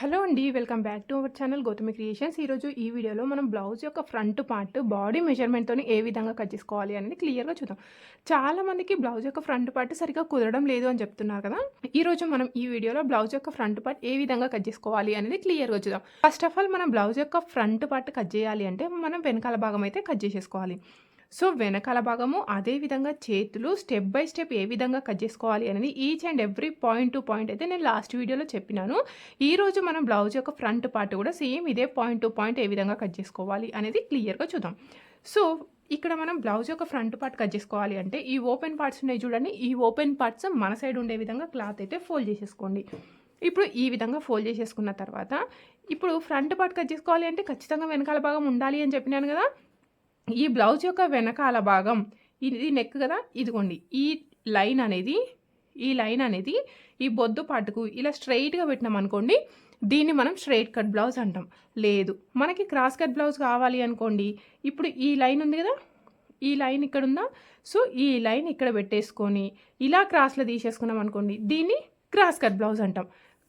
Hello అండి welcome back to our channel Gautami creations. ఈరోజు ఈ వీడియోలో మనం బ్లౌజ్ యొక్క ఫ్రంట్ పార్ట్ బాడీ మెజర్మెంట్తో ఏ విధంగా కట్ చేసుకోవాలి అనేది క్లియర్గా చూద్దాం. చాలా మందికి బ్లౌజ్ యొక్క ఫ్రంట్ పార్ట్ సరిగా కుదరడం లేదు అని చెప్తున్నారు కదా. ఈరోజు మనం ఈ వీడియోలో బ్లౌజ్ యొక్క ఫ్రంట్ పార్ట్ ఏ విధంగా కట్ చేసుకోవాలి అనేది క్లియర్గా చూద్దాం. ఫస్ట్ ఆఫ్ ఆల్ మనం బ్లౌజ్ యొక్క ఫ్రంట్ పార్ట్ కట్ చేయాలి అంటే మనం వెనకాల భాగం అయితే కట్ చేసేసుకోవాలి. సో వెనకాల భాగము అదే విధంగా చేతులు స్టెప్ బై స్టెప్ ఏ విధంగా కట్ చేసుకోవాలి అనేది each and every point to point అయితే నేను లాస్ట్ వీడియోలో చెప్పినాను. ఈరోజు మనం బ్లౌజ్ యొక్క ఫ్రంట్ పార్ట్ కూడా సేమ్ ఇదే పాయింట్ టు పాయింట్ ఏ విధంగా కట్ చేసుకోవాలి అనేది క్లియర్గా చూద్దాం. సో ఇక్కడ మనం బ్లౌజ్ యొక్క ఫ్రంట్ పార్ట్ కట్ చేసుకోవాలి అంటే ఈ ఓపెన్ పార్ట్స్ ఉన్నాయి చూడండి. ఈ ఓపెన్ పార్ట్స్ మన సైడ్ ఉండే విధంగా క్లాత్ అయితే ఫోల్డ్ చేసేసుకోండి. ఇప్పుడు ఈ విధంగా ఫోల్డ్ చేసేసుకున్న తర్వాత ఇప్పుడు ఫ్రంట్ పార్ట్ కట్ చేసుకోవాలి అంటే ఖచ్చితంగా వెనకాల భాగం ఉండాలి అని చెప్పినాను కదా. ఈ బ్లౌజ్ యొక్క వెనకాల భాగం ఇది నెక్ కదా? ఇదిగోండి. ఈ లైన్ అనేది ఈ లైన్ అనేది ఈ బొద్దు పాటుకు ఇలా స్ట్రైట్గా పెట్టినాం అనుకోండి దీన్ని మనం స్ట్రైట్ కట్ బ్లౌజ్ అంటాం. లేదు. మనకి క్రాస్ కట్ బ్లౌజ్ కావాలి అనుకోండి ఇప్పుడు ఈ లైన్ ఉంది కదా? ఈ లైన్ ఇక్కడ ఉందా? సో ఈ లైన్ ఇక్కడ పెట్టేసుకొని ఇలా క్రాస్లో తీసేసుకున్నాం అనుకోండి దీన్ని క్రాస్ కట్ బ్లౌజ్ అంటాం.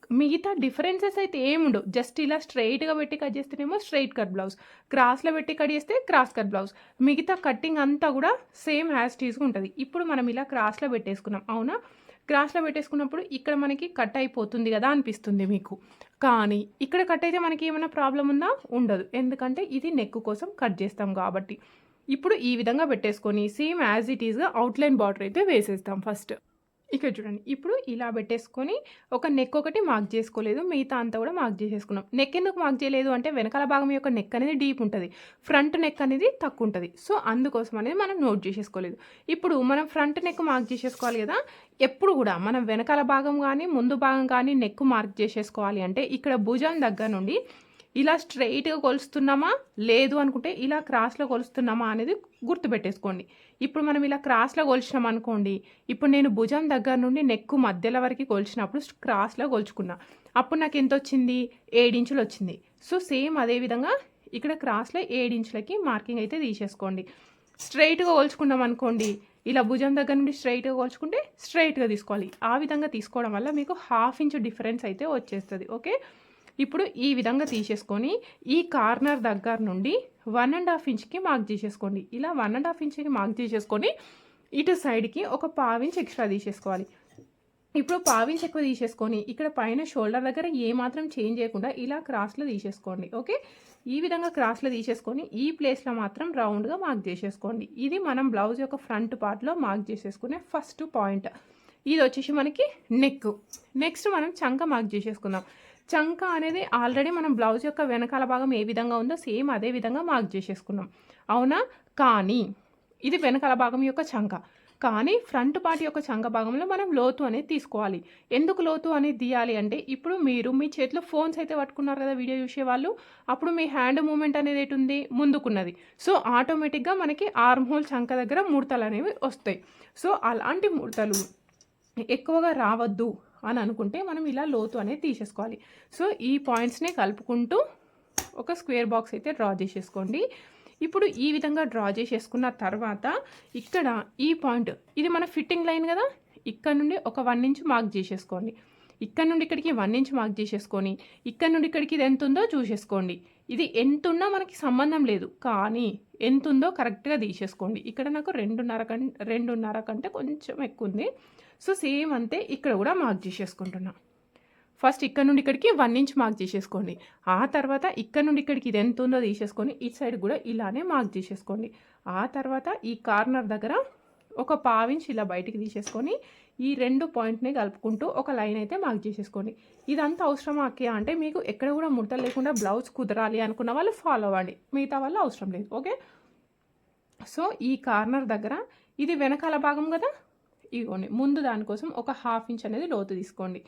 మిగతా డిఫరెన్సెస్ అయితే ఏముండవు జస్ట్ ఇలా స్ట్రైట్గా పెట్టి కట్ చేస్తేనేమో స్ట్రైట్ కట్ బ్లౌజ్. క్రాస్లో పెట్టి కట్ చేస్తే క్రాస్ కట్ బ్లౌజ్. మిగతా కట్టింగ్ అంతా కూడా సేమ్ హ్యాస్ టీజ్గా ఉంటుంది. ఇప్పుడు మనం ఇలా క్రాస్లో పెట్టేసుకున్నాం. అవునా? క్రాస్లో పెట్టేసుకున్నప్పుడు ఇక్కడ మనకి కట్ అయిపోతుంది కదా అనిపిస్తుంది మీకు. కానీ ఇక్కడ కట్ అయితే మనకి ఏమైనా ప్రాబ్లం ఉందా ఉండదు. ఎందుకంటే ఇది నెక్ కోసం కట్ చేస్తాం కాబట్టి. ఇప్పుడు ఈ విధంగా పెట్టేసుకొని సేమ్ యాజ్ ఇట్ ఈస్గా అవుట్లైన్ బార్డర్ అయితే వేసేస్తాం ఫస్ట్. ఇక్కడ చూడండి ఇప్పుడు ఇలా పెట్టేసుకొని ఒక నెక్ ఒకటి మార్క్ చేసుకోలేదు మిగతా అంతా కూడా మార్క్ చేసేసుకున్నాం. నెక్ ఎందుకు మార్క్ చేయలేదు అంటే వెనకాల భాగం యొక్క నెక్ అనేది డీప్ ఉంటుంది ఫ్రంట్ నెక్ అనేది తక్కువ ఉంటుంది. సో అందుకోసం అనేది మనం నోట్ చేసేసుకోలేదు. ఇప్పుడు మనం ఫ్రంట్ నెక్ మార్క్ చేసేసుకోవాలి కదా ఎప్పుడు కూడా మనం వెనకాల భాగం కానీ ముందు భాగం కానీ నెక్ మార్క్ చేసేసుకోవాలి అంటే ఇక్కడ భుజం దగ్గర నుండి ఇలా స్ట్రైట్గా కొలుస్తున్నామా? లేదు అనుకుంటే ఇలా క్రాస్లో కొలుస్తున్నామా అనేది గుర్తుపెట్టేసుకోండి. ఇప్పుడు మనం ఇలా క్రాస్లో కొలిచినాం అనుకోండి ఇప్పుడు నేను భుజం దగ్గర నుండి నెక్కు మధ్యలో వరకు కొలిచినప్పుడు క్రాస్లో కొలుచుకున్నా. అప్పుడు నాకు ఎంత వచ్చింది? ఏడించులు వచ్చింది. సో సేమ్ అదే విధంగా ఇక్కడ క్రాస్లో ఏడించులకి మార్కింగ్ అయితే తీసేసుకోండి. స్ట్రైట్గా కొలుచుకున్నాం అనుకోండి ఇలా భుజం దగ్గర నుండి స్ట్రైట్గా కొలుచుకుంటే స్ట్రైట్గా తీసుకోవాలి. ఆ విధంగా తీసుకోవడం వల్ల మీకు హాఫ్ ఇంచ్ డిఫరెన్స్ అయితే వచ్చేస్తుంది. ఓకే ఇప్పుడు ఈ విధంగా తీసేసుకొని ఈ కార్నర్ దగ్గర నుండి వన్ అండ్ హాఫ్ ఇంచ్కి మార్క్ చేసేసుకోండి. ఇలా వన్ అండ్ హాఫ్ ఇంచ్కి మార్క్ చేసేసుకొని ఇటు సైడ్కి ఒక పావించ్ ఎక్స్ట్రా తీసేసుకోవాలి. ఇప్పుడు పావించ్ ఎక్కువ తీసేసుకొని ఇక్కడ పైన షోల్డర్ దగ్గర ఏమాత్రం చేంజ్ చేయకుండా ఇలా క్రాస్లో తీసేసుకోండి. ఓకే? ఈ విధంగా క్రాస్లో తీసేసుకొని ఈ ప్లేస్లో మాత్రం రౌండ్గా మార్క్ చేసేసుకోండి. ఇది మనం బ్లౌజ్ యొక్క ఫ్రంట్ పార్ట్లో మార్క్ చేసేసుకునే ఫస్ట్ పాయింట్. ఇది వచ్చేసి మనకి నెక్. నెక్స్ట్ మనం చంక మార్క్ చేసేసుకుందాం. చంక అనేది ఆల్రెడీ మనం బ్లౌజ్ యొక్క వెనకాల భాగం ఏ విధంగా ఉందో సేమ్ అదే విధంగా మార్క్ చేసేసుకున్నాం. అవునా? కానీ ఇది వెనకాల భాగం యొక్క చంక. కానీ ఫ్రంట్ పార్ట్ యొక్క చంక భాగంలో మనం లోతు అనేది తీసుకోవాలి. ఎందుకు లోతు అనేది తీయాలి అంటే ఇప్పుడు మీరు మీ చేతిలో ఫోన్స్ అయితే పట్టుకున్నారు కదా వీడియో చూసేవాళ్ళు అప్పుడు మీ హ్యాండ్ మూమెంట్ అనేది ఎటు ముందుకున్నది. సో ఆటోమేటిక్గా మనకి ఆర్మ్ హోల్ చంక దగ్గర ముడతలు అనేవి వస్తాయి. సో అలాంటి ముడతలు ఎక్కువగా రావద్దు. అని అనుకుంటే మనం ఇలా లోతు అనేది తీసేసుకోవాలి. సో ఈ పాయింట్స్ని కలుపుకుంటూ ఒక స్క్వేర్ బాక్స్ అయితే డ్రా చేసేసుకోండి. ఇప్పుడు ఈ విధంగా డ్రా చేసేసుకున్న తర్వాత ఇక్కడ ఈ పాయింట్ ఇది మన ఫిట్టింగ్ లైన్ కదా? ఇక్కడ నుండి ఒక వన్ ఇంచ్ మార్క్ చేసేసుకోండి. ఇక్కడ నుండి ఇక్కడికి వన్ ఇంచ్ మార్క్ చేసేసుకొని ఇక్కడ నుండి ఇక్కడికి ఇది ఎంత ఉందో చూసేసుకోండి. ఇది ఎంతున్నా మనకి సంబంధం లేదు. కానీ ఎంతుందో కరెక్ట్గా తీసేసుకోండి. ఇక్కడ నాకు రెండున్నర కం రెండున్నర కంటే కొంచెం ఎక్కువ ఉంది సో సేమ్ అంతే. ఇక్కడ కూడా మార్క్ చేసేసుకుంటున్నా. ఫస్ట్ ఇక్కడ నుండి ఇక్కడికి వన్ ఇంచ్ మార్క్ చేసేసుకోండి. ఆ తర్వాత ఇక్కడ నుండి ఇక్కడికి ఇది ఎంత ఉందో తీసేసుకొని ఈ సైడ్ కూడా ఇలానే మార్క్ చేసేసుకోండి. ఆ తర్వాత ఈ కార్నర్ దగ్గర ఒక పావించ్ ఇలా బయటికి తీసేసుకొని ఈ రెండు పాయింట్ని కలుపుకుంటూ ఒక లైన్ అయితే మార్క్ చేసేసుకోండి. ఇదంతా అవసరమా అక్కే? అంటే మీకు ఎక్కడ కూడా ముడతలు లేకుండా బ్లౌజ్ కుదరాలి అనుకున్న వాళ్ళు ఫాలో అవ్వండి. మిగతా వాళ్ళు అవసరం లేదు. ఓకే? సో ఈ కార్నర్ దగ్గర ఇది వెనకాల భాగం కదా? ఇగోండి ముందు దానికోసం ఒక హాఫ్ ఇంచ్ అనేది లోతు తీసుకోండి.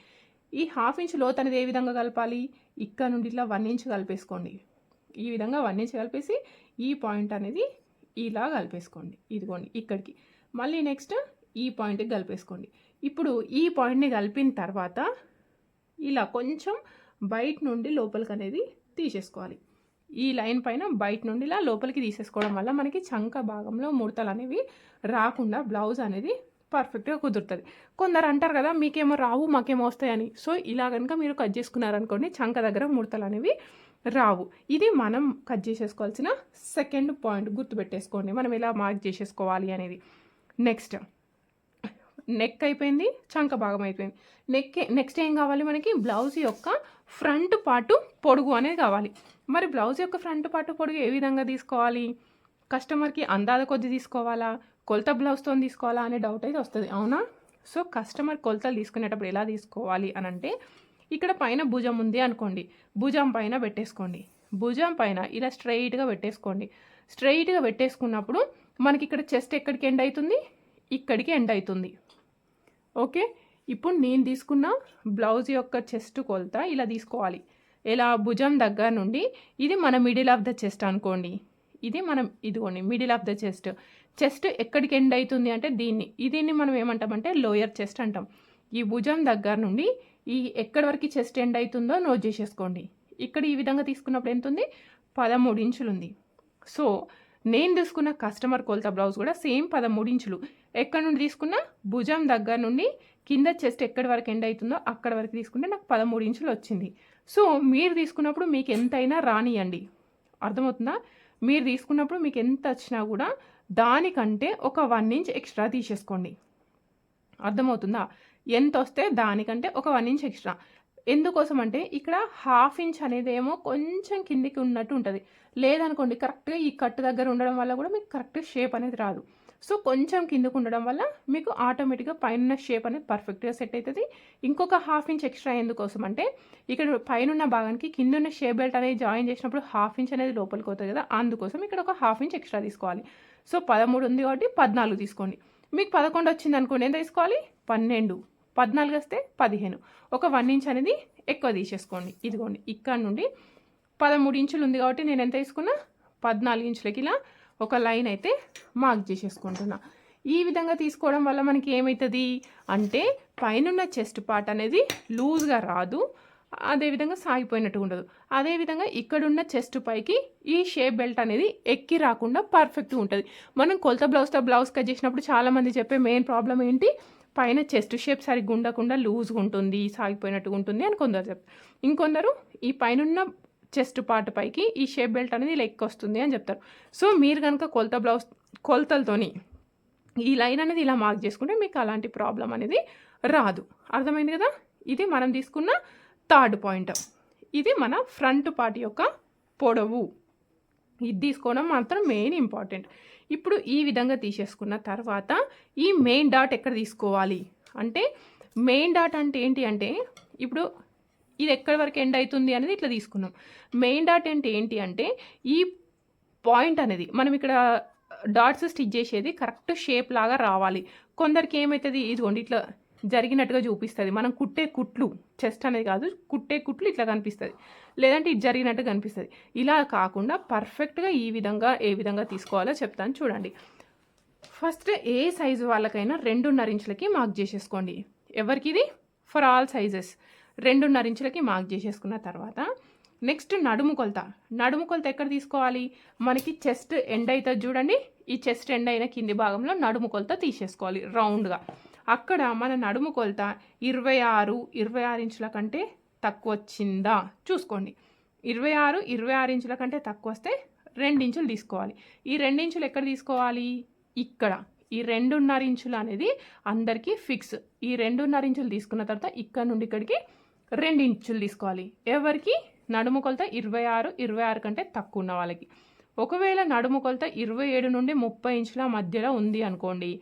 ఈ హాఫ్ ఇంచ్ లోతు అనేది ఏ విధంగా కలపాలి? ఇక్కడ నుండి ఇట్లా వన్ ఇంచ్ కలిపేసుకోండి. ఈ విధంగా వన్ ఇంచ్ కలిపేసి ఈ పాయింట్ అనేది ఇలా కలిపేసుకోండి. ఇదిగోండి. ఇక్కడికి. మళ్ళీ నెక్స్ట్ ఈ పాయింట్కి కలిపేసుకోండి. ఇప్పుడు ఈ పాయింట్ని కలిపిన తర్వాత ఇలా కొంచెం బయట నుండి లోపలికి అనేది తీసేసుకోవాలి. ఈ లైన్ పైన బయట నుండి ఇలా లోపలికి తీసేసుకోవడం వల్ల మనకి చంక భాగంలో ముడతలు అనేవి రాకుండా బ్లౌజ్ అనేది పర్ఫెక్ట్గా కుదురుతుంది. కొందరు అంటారు కదా మీకేమో రావు మాకేమో వస్తాయని సో ఇలా కనుక మీరు కట్ చేసుకున్నారనుకోండి చంక దగ్గర ముడతలు అనేవి రావు. ఇది మనం కట్ చేసేసుకోవాల్సిన సెకండ్ పాయింట్ గుర్తుపెట్టేసుకోండి. మనం ఎలా మార్క్ చేసేసుకోవాలి అనేది. నెక్స్ట్. నెక్ అయిపోయింది చంక భాగం అయిపోయింది. నెక్ నెక్స్ట్ ఏం కావాలి మనకి? బ్లౌజ్ యొక్క ఫ్రంట్ పాటు పొడుగు అనేది కావాలి. మరి బ్లౌజ్ యొక్క ఫ్రంట్ పాటు పొడుగు ఏ విధంగా తీసుకోవాలి? కస్టమర్కి అందాద కొద్ది తీసుకోవాలా? కొలత బ్లౌజ్తో తీసుకోవాలా అనే డౌట్ అయితే వస్తుంది అవునా? సో కస్టమర్ కొలతలు తీసుకునేటప్పుడు ఎలా తీసుకోవాలి అని అంటే ఇక్కడ పైన భుజం ఉంది అనుకోండి. భుజం పైన పెట్టేసుకోండి. భుజం పైన ఇలా స్ట్రైట్గా పెట్టేసుకోండి. స్ట్రైట్గా పెట్టేసుకున్నప్పుడు మనకి ఇక్కడ చెస్ట్ ఎక్కడికి ఎండ్ అవుతుంది ఇక్కడికి ఎండ్ అవుతుంది ఓకే? ఇప్పుడు నేను తీసుకున్న బ్లౌజ్ యొక్క చెస్ట్ కొలత ఇలా తీసుకోవాలి. ఇలా భుజం దగ్గర నుండి. ఇది మన మిడిల్ ఆఫ్ ద చెస్ట్ అనుకోండి. ఇది మనం ఇదిగోండి middle of the chest chest ఎక్కడికి ఎండ్ అవుతుంది అంటే దీన్ని దీన్ని మనం ఏమంటామంటే లోయర్ చెస్ట్ అంటాం. ఈ భుజం దగ్గర నుండి ఈ ఎక్కడి వరకు చెస్ట్ ఎండ్ అవుతుందో నోట్ చేసేసుకోండి. ఇక్కడ ఈ విధంగా తీసుకున్నప్పుడు ఎంత ఉంది? పదమూడు ఇంచులు ఉంది. సో నేను తీసుకున్న కస్టమర్ కొలత బ్లౌజ్ కూడా సేమ్ పదమూడు ఇంచులు ఎక్కడ నుండి తీసుకున్న భుజం దగ్గర నుండి కింద చెస్ట్ ఎక్కడి వరకు ఎండ్ అవుతుందో అక్కడ వరకు తీసుకుంటే నాకు పదమూడు ఇంచులు వచ్చింది. సో మీరు తీసుకున్నప్పుడు మీకు ఎంతైనా రానియండి. అర్థమవుతుందా? మీరు తీసుకున్నప్పుడు మీకు ఎంత వచ్చినా కూడా దానికంటే ఒక వన్ ఇంచ్ ఎక్స్ట్రా తీసేసుకోండి. అర్థమవుతుందా? ఎంత వస్తే దానికంటే ఒక వన్ ఇంచ్ ఎక్స్ట్రా. ఎందుకోసం అంటే ఇక్కడ హాఫ్ ఇంచ్ అనేది ఏమో కొంచెం కిందికి ఉన్నట్టు ఉంటుంది. లేదనుకోండి కరెక్ట్గా ఈ కట్ దగ్గర ఉండడం వల్ల కూడా మీకు కరెక్ట్ షేప్ అనేది రాదు. సో కొంచెం కిందకు ఉండడం వల్ల మీకు ఆటోమేటిక్గా పైన షేప్ అనేది పర్ఫెక్ట్గా సెట్ అవుతుంది ఇంకొక హాఫ్ ఇంచ్ ఎక్స్ట్రా ఎందుకోసం అంటే ఇక్కడ పైన ఉన్న భాగానికి కింద ఉన్న షేప్ బెల్ట్ అనేది జాయిన్ చేసినప్పుడు హాఫ్ ఇంచ్ అనేది లోపలికి అవుతుంది కదా అందుకోసం ఇక్కడ ఒక హాఫ్ ఇంచ్ ఎక్స్ట్రా తీసుకోవాలి. సో పదమూడు ఉంది కాబట్టి పద్నాలుగు తీసుకోండి. మీకు పదకొండు వచ్చింది అనుకోండి ఎంత తీసుకోవాలి? పన్నెండు. పద్నాలుగు వస్తే పదిహేను. ఒక వన్ ఇంచ్ అనేది ఎక్కువ తీసేసుకోండి. ఇదిగోండి ఇక్కడ నుండి పదమూడు ఇంచులు ఉంది కాబట్టి నేను ఎంత తీసుకున్నా? పద్నాలుగు ఇంచులకి ఇలా ఒక లైన్ అయితే మార్క్ చేసేసుకుంటున్నా. ఈ విధంగా తీసుకోవడం వల్ల మనకి ఏమవుతుంది అంటే పైనున్న చెస్ట్ పార్ట్ అనేది లూజ్గా రాదు అదేవిధంగా సాగిపోయినట్టు ఉండదు. అదేవిధంగా ఇక్కడున్న చెస్ట్ పైకి ఈ షేప్ బెల్ట్ అనేది ఎక్కి రాకుండా పర్ఫెక్ట్గా ఉంటుంది. మనం కొలత బ్లౌజ్తో బ్లౌజ్ కట్ చేసినప్పుడు చాలామంది చెప్పే మెయిన్ ప్రాబ్లం ఏంటి? పైన చెస్ట్ షేప్ సరిగ్గా ఉండకుండా లూజ్గా ఉంటుంది సాగిపోయినట్టుగా ఉంటుంది అని కొందరు చెప్తారు ఇంకొందరు ఈ పైన చెస్ట్ పార్ట్ పైకి ఈ షేప్ బెల్ట్ అనేది ఇలా ఎక్కువ వస్తుంది అని చెప్తారు. సో మీరు కనుక కొలత బ్లౌజ్ కొలతలతోని ఈ లైన్ అనేది ఇలా మార్క్ చేసుకుంటే మీకు అలాంటి ప్రాబ్లం అనేది రాదు. అర్థమైంది కదా? ఇది మనం తీసుకున్న థర్డ్ పాయింట్. ఇది మన ఫ్రంట్ పార్ట్ యొక్క పొడవు. ఇది తీసుకోవడం మాత్రం మెయిన్ ఇంపార్టెంట్. ఇప్పుడు ఈ విధంగా తీసేసుకున్న తర్వాత ఈ మెయిన్ డాట్ ఎక్కడ తీసుకోవాలి? అంటే మెయిన్ డాట్ అంటే ఏంటి అంటే ఇప్పుడు ఇది ఎక్కడి వరకు ఎండ్ అవుతుంది అనేది ఇట్లా తీసుకున్నాం. మెయిన్ డాట్ అంటే ఏంటి అంటే ఈ పాయింట్ అనేది మనం ఇక్కడ డాట్స్ స్టిచ్ చేసేది కరెక్ట్ షేప్ లాగా రావాలి. కొందరికి ఏమవుతుంది ఇదిగోండి ఇట్లా జరిగినట్టుగా చూపిస్తుంది. మనం కుట్టే కుట్లు చెస్ట్ అనేది కాదు కుట్టే కుట్లు ఇట్లా కనిపిస్తుంది. లేదంటే ఇది జరిగినట్టు కనిపిస్తుంది. ఇలా కాకుండా పర్ఫెక్ట్గా ఈ విధంగా ఏ విధంగా తీసుకోవాలో చెప్తాను చూడండి. ఫస్ట్ ఏ సైజు వాళ్ళకైనా రెండున్నర ఇంచులకి మార్క్ చేసేసుకోండి. ఎవరికి ఇది ఫర్ ఆల్ సైజెస్. రెండున్నర ఇంచులకి మార్క్ చేసేసుకున్న తర్వాత నెక్స్ట్ నడుము కొలత. నడుము కొలత ఎక్కడ తీసుకోవాలి? మనకి చెస్ట్ ఎండ్ అవుతుంది చూడండి. ఈ చెస్ట్ ఎండ్ అయిన కింది భాగంలో నడుము కొలత తీసేసుకోవాలి రౌండ్గా. అక్కడ మన నడుము కొలత ఇరవై ఆరు ఇరవై ఆరు ఇంచుల కంటే తక్కువ వచ్చిందా చూసుకోండి. ఇరవై ఆరు ఇరవై ఆరు ఇంచుల కంటే తక్కువ వస్తే ఇంచులు తీసుకోవాలి. ఈ ఇంచులు ఎక్కడ తీసుకోవాలి? ఇక్కడ. ఈ రెండున్నర ఇంచులు అనేది అందరికీ ఫిక్స్. ఈ రెండున్నర ఇంచులు తీసుకున్న తర్వాత ఇక్కడ నుండి ఇక్కడికి రెండు ఇంచులు తీసుకోవాలి. ఎవరికి? నడుము కొలత ఇరవై ఆరు ఇరవై ఆరు కంటే తక్కువ ఉన్న వాళ్ళకి. ఒకవేళ నడుము కొలత ఇరవై ఏడు నుండి ముప్పై ఇంచుల మధ్యలో ఉంది అనుకోండి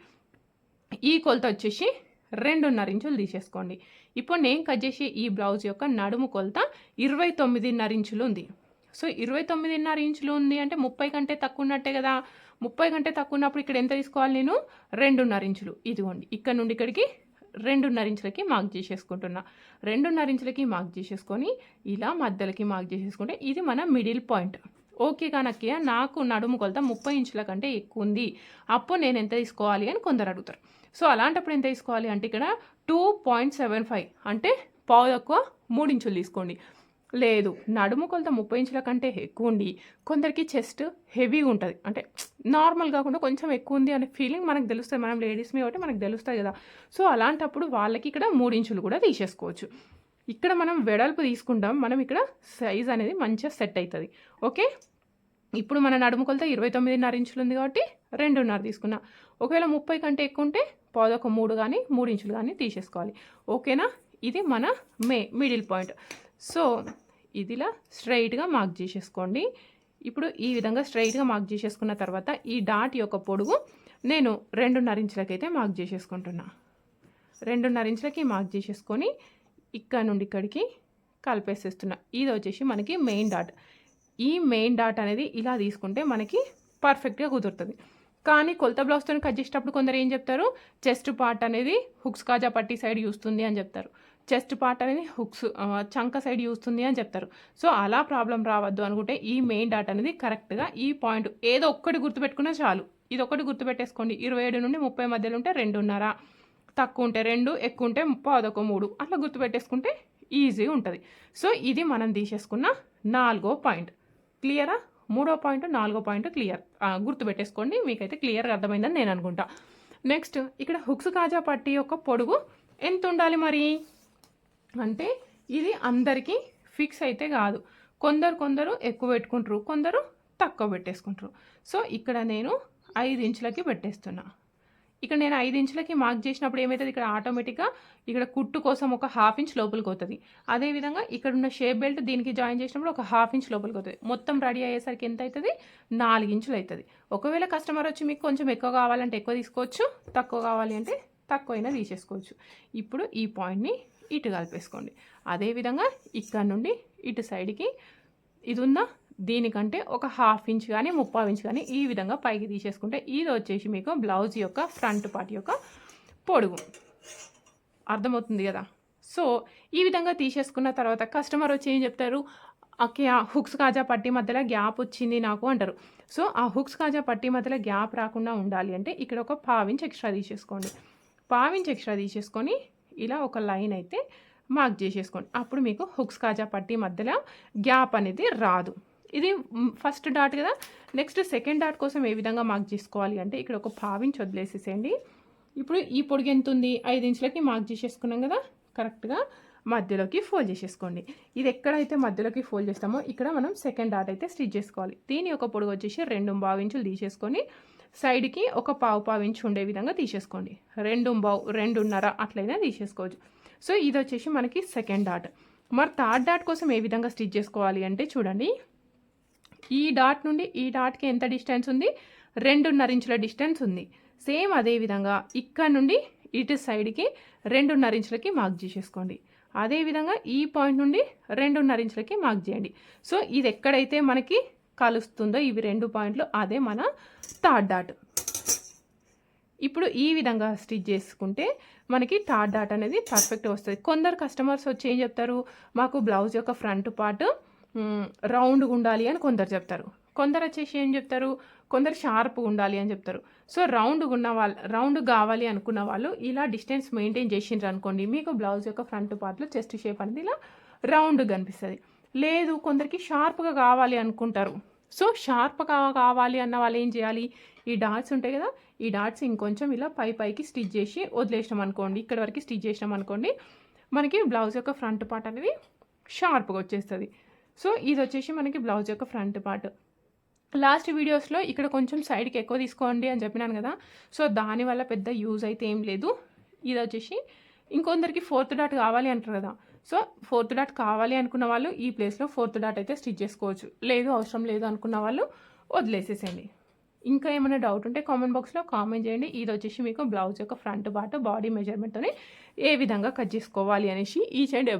ఈ కొలత వచ్చేసి రెండున్నర ఇంచులు తీసేసుకోండి. ఇప్పుడు నేను కట్ చేసి ఈ బ్లౌజ్ యొక్క నడుము కొలత ఇరవై తొమ్మిదిన్నర ఇంచులు ఉంది. సో ఇరవై తొమ్మిదిన్నర ఇంచులు ఉంది అంటే ముప్పై కంటే తక్కువ ఉన్నట్టే కదా. ముప్పై కంటే తక్కువ ఉన్నప్పుడు ఇక్కడ ఎంత తీసుకోవాలి నేను? రెండున్నర ఇంచులు. ఇదిగోండి ఇక్కడ నుండి ఇక్కడికి రెండున్నర ఇంచులకి మార్క్ చేసేసుకుంటున్నా. రెండున్నర ఇంచులకి మార్క్ చేసేసుకొని ఇలా మధ్యలకి మార్క్ చేసేసుకుంటే ఇది మన మిడిల్ పాయింట్ ఓకే కానక్కి నాకు నడుము కొలత ముప్పై ఇంచుల కంటే ఎక్కువ ఉంది. అప్పుడు నేను ఎంత తీసుకోవాలి అని కొందరు అడుగుతారు. సో అలాంటప్పుడు ఎంత తీసుకోవాలి అంటే ఇక్కడ టూ పాయింట్ సెవెన్ ఫైవ్ అంటే పావు తక్కువ మూడు ఇంచులు తీసుకోండి. లేదు నడుము కొలత ముప్పై ఇంచుల కంటే ఎక్కువ ఉండి కొందరికి చెస్ట్ హెవీగా ఉంటుంది. అంటే నార్మల్ కాకుండా కొంచెం ఎక్కువ ఉంది అనే ఫీలింగ్ మనకు తెలుస్తుంది. మనం లేడీస్ మీ కాబట్టి మనకు తెలుస్తుంది కదా. సో అలాంటప్పుడు వాళ్ళకి ఇక్కడ మూడు ఇంచులు కూడా తీసేసుకోవచ్చు. ఇక్కడ మనం వెడల్పు తీసుకుంటాం. మనం ఇక్కడ సైజ్ అనేది మంచిగా సెట్ అవుతుంది ఓకే? ఇప్పుడు మన నడుము కొలత ఇరవై తొమ్మిదిన్నర ఇంచులు ఉంది కాబట్టి రెండున్నర తీసుకున్నా. ఒకవేళ ముప్పై కంటే ఎక్కువ ఉంటే పాదొక మూడు కానీ మూడు ఇంచులు కానీ తీసేసుకోవాలి. ఓకేనా? ఇది మన మే మిడిల్ పాయింట్. సో ఇదిలా స్ట్రైట్గా మార్క్ చేసేసుకోండి. ఇప్పుడు ఈ విధంగా స్ట్రైట్గా మార్క్ చేసేసుకున్న తర్వాత ఈ డాట్ యొక్క పొడుగు నేను రెండున్నర ఇంచులకైతే మార్క్ చేసేసుకుంటున్నా. రెండున్నర ఇంచులకి మార్క్ చేసేసుకొని ఇక్కడ నుండి ఇక్కడికి కలిపేసేస్తున్నా. ఇది వచ్చేసి మనకి మెయిన్ డాట్. ఈ మెయిన్ డాట్ అనేది ఇలా తీసుకుంటే మనకి పర్ఫెక్ట్గా కుదురుతుంది. కానీ కొలత బ్లౌజ్తో కట్ చేసేటప్పుడు కొందరు ఏం చెప్తారు? చెస్ట్ పార్ట్ అనేది హుక్స్ కాజా పట్టి సైడ్ చూస్తుంది అని చెప్తారు. చెస్ట్ పార్ట్ అనేది హుక్స్ చంక సైడ్ చూస్తుంది అని చెప్తారు. సో అలా ప్రాబ్లం రావద్దు అనుకుంటే ఈ మెయిన్ డాట్ అనేది కరెక్ట్గా ఈ పాయింట్ ఏదో ఒక్కటి గుర్తుపెట్టుకున్నా చాలు. ఇది ఒకటి గుర్తుపెట్టేసుకోండి. ఇరవై ఏడు నుండి ముప్పై మధ్యలో ఉంటే రెండున్నర తక్కువ ఉంటే రెండు ఎక్కువ ఉంటే పదొక మూడు. అట్లా గుర్తుపెట్టేసుకుంటే ఈజీ ఉంటుంది. సో ఇది మనం తీసేసుకున్న నాలుగో పాయింట్. క్లియరా? మూడో పాయింట్ నాలుగో పాయింట్ క్లియర్. గుర్తుపెట్టేసుకోండి మీకైతే క్లియర్గా అర్థమైందని నేను అనుకుంటా. నెక్స్ట్ ఇక్కడ హుక్స్ కాజా పట్టి యొక్క పొడుగు ఎంత ఉండాలి మరి? అంటే ఇది అందరికీ ఫిక్స్ అయితే కాదు. కొందరు కొందరు ఎక్కువ పెట్టుకుంటారు కొందరు తక్కువ పెట్టేసుకుంటారు. సో ఇక్కడ నేను ఐదు ఇంచులకి పెట్టేస్తున్నా. ఇక్కడ నేను ఐదు ఇంచులకి మార్క్ చేసినప్పుడు ఏమవుతుంది ఇక్కడ ఆటోమేటిక్గా ఇక్కడ కుట్టు కోసం ఒక హాఫ్ ఇంచ్ లోపలికి అవుతుంది అదేవిధంగా ఇక్కడ ఉన్న షేప్ బెల్ట్ దీనికి జాయిన్ చేసినప్పుడు ఒక హాఫ్ ఇంచ్ లోపలికి అవుతుంది మొత్తం రెడీ అయ్యేసరికి ఎంత అవుతుంది నాలుగు ఇంచులు అవుతుంది ఒకవేళ కస్టమర్ వచ్చి మీకు కొంచెం ఎక్కువ కావాలంటే ఎక్కువ తీసుకోవచ్చు తక్కువ కావాలి అంటే తక్కువైనా తీసేసుకోవచ్చు. ఇప్పుడు ఈ పాయింట్ని ఇటు కలిపేసుకోండి. అదేవిధంగా ఇక్కడ నుండి ఇటు సైడ్కి ఇది ఉందా దీనికంటే ఒక హాఫ్ ఇంచ్ కానీ ముప్పై ఇంచ్ కానీ ఈ విధంగా పైకి తీసేసుకుంటే ఇది వచ్చేసి మీకు బ్లౌజ్ యొక్క ఫ్రంట్ పార్ట్ యొక్క పొడుగు. అర్థమవుతుంది కదా? సో ఈ విధంగా తీసేసుకున్న తర్వాత కస్టమర్ వచ్చి ఏం చెప్తారు? ఓకే ఆ హుక్స్ కాజా పట్టి మధ్యలో గ్యాప్ వచ్చింది నాకు అంటారు. సో ఆ హుక్స్ కాజా పట్టి మధ్యలో గ్యాప్ రాకుండా ఉండాలి అంటే ఇక్కడ ఒక పావించ్ ఎక్స్ట్రా తీసేసుకోండి. పావించ్ ఎక్స్ట్రా తీసేసుకొని ఇలా ఒక లైన్ అయితే మార్క్ చేసేసుకోండి. అప్పుడు మీకు హుక్స్ కాజా పట్టి మధ్యలో గ్యాప్ అనేది రాదు. ఇది ఫస్ట్ డాట్ కదా. నెక్స్ట్ సెకండ్ డాట్ కోసం ఏ విధంగా మార్క్ చేసుకోవాలి అంటే ఇక్కడ ఒక పావించి వదిలేసేసేయండి. ఇప్పుడు ఈ పొడిగి ఎంత ఉంది? ఐదు ఇంచులకి మార్క్ చేసేసుకున్నాం కదా. కరెక్ట్గా మధ్యలోకి ఫోల్డ్ చేసేసుకోండి. ఇది ఎక్కడైతే మధ్యలోకి ఫోల్డ్ చేస్తామో ఇక్కడ మనం సెకండ్ డాట్ అయితే స్టిచ్ చేసుకోవాలి. దీని యొక్క పొడుగు వచ్చేసి రెండు ఇంచులు తీసేసుకొని సైడ్కి ఒక పావు పావు ఇంచు ఉండే విధంగా తీసేసుకోండి. రెండు బావు రెండున్నర అట్లయినా తీసేసుకోవచ్చు. సో ఇది వచ్చేసి మనకి సెకండ్ డాట్ మరి థర్డ్ డాట్ కోసం ఏ విధంగా స్టిచ్ చేసుకోవాలి అంటే చూడండి. ఈ డాట్ నుండి ఈ డాట్కి ఎంత డిస్టెన్స్ ఉంది? రెండున్నర ఇంచుల డిస్టెన్స్ ఉంది. సేమ్ అదే విధంగా ఇక్కడ నుండి ఇటు సైడ్కి రెండున్నర ఇంచులకి మార్క్ చేసేసుకోండి. అదేవిధంగా ఈ పాయింట్ నుండి రెండున్నర ఇంచులకి మార్క్ చేయండి. సో ఇది ఎక్కడైతే మనకి కలుస్తుందో ఇవి రెండు పాయింట్లు అదే మన థర్డ్ డాట్. ఇప్పుడు ఈ విధంగా స్టిచ్ చేసుకుంటే మనకి థర్డ్ డాట్ అనేది పర్ఫెక్ట్ వస్తుంది. కొందరు కస్టమర్స్ వచ్చి ఏం చెప్తారు? మాకు బ్లౌజ్ యొక్క ఫ్రంట్ పార్ట్ రౌండ్గా ఉండాలి అని కొందరు చెప్తారు. కొందరు వచ్చేసి ఏం చెప్తారు? కొందరు షార్ప్గా ఉండాలి అని చెప్తారు. సో రౌండ్గా ఉన్న వాళ్ళు రౌండ్ కావాలి అనుకున్న వాళ్ళు ఇలా డిస్టెన్స్ మెయింటైన్ చేసిండ్రు అనుకోండి మీకు బ్లౌజ్ యొక్క ఫ్రంట్ పార్ట్లో చెస్ట్ షేప్ అనేది ఇలా రౌండ్గా కనిపిస్తుంది. లేదు కొందరికి షార్ప్గా కావాలి అనుకుంటారు. సో షార్ప్గా కావాలి అన్న వాళ్ళు ఏం చేయాలి? ఈ డాట్స్ ఉంటాయి కదా ఈ డాట్స్ ఇంకొంచెం ఇలా పై పైకి స్టిచ్ చేసి వదిలేసినాం అనుకోండి ఇక్కడ వరకు స్టిచ్ చేసినాం అనుకోండి మనకి బ్లౌజ్ యొక్క ఫ్రంట్ పార్ట్ అనేది షార్ప్గా వచ్చేస్తుంది. సో ఇది వచ్చేసి మనకి బ్లౌజ్ యొక్క ఫ్రంట్ పార్ట్. లాస్ట్ వీడియోస్లో ఇక్కడ కొంచెం సైడ్కి ఎక్కువ తీసుకోండి అని చెప్పినాను కదా. సో దానివల్ల పెద్ద యూజ్ అయితే ఏం లేదు. ఇది వచ్చేసి ఇంకొందరికి ఫోర్త్ డాట్ కావాలి అంటారు కదా. సో ఫోర్త్ డాట్ కావాలి అనుకున్న వాళ్ళు ఈ ప్లేస్లో ఫోర్త్ డాట్ అయితే స్టిచ్ చేసుకోవచ్చు. లేదు అవసరం లేదు అనుకున్న వాళ్ళు వదిలేసేసేయండి. ఇంకా ఏమైనా డౌట్ ఉంటే కామెంట్ బాక్స్లో కామెంట్ చేయండి. ఇది వచ్చేసి మీకు బ్లౌజ్ యొక్క ఫ్రంట్ పార్ట్ బాడీ మెజర్మెంట్తోనే ఏ విధంగా కట్ చేసుకోవాలి అనేసి ఈచ్ అండ్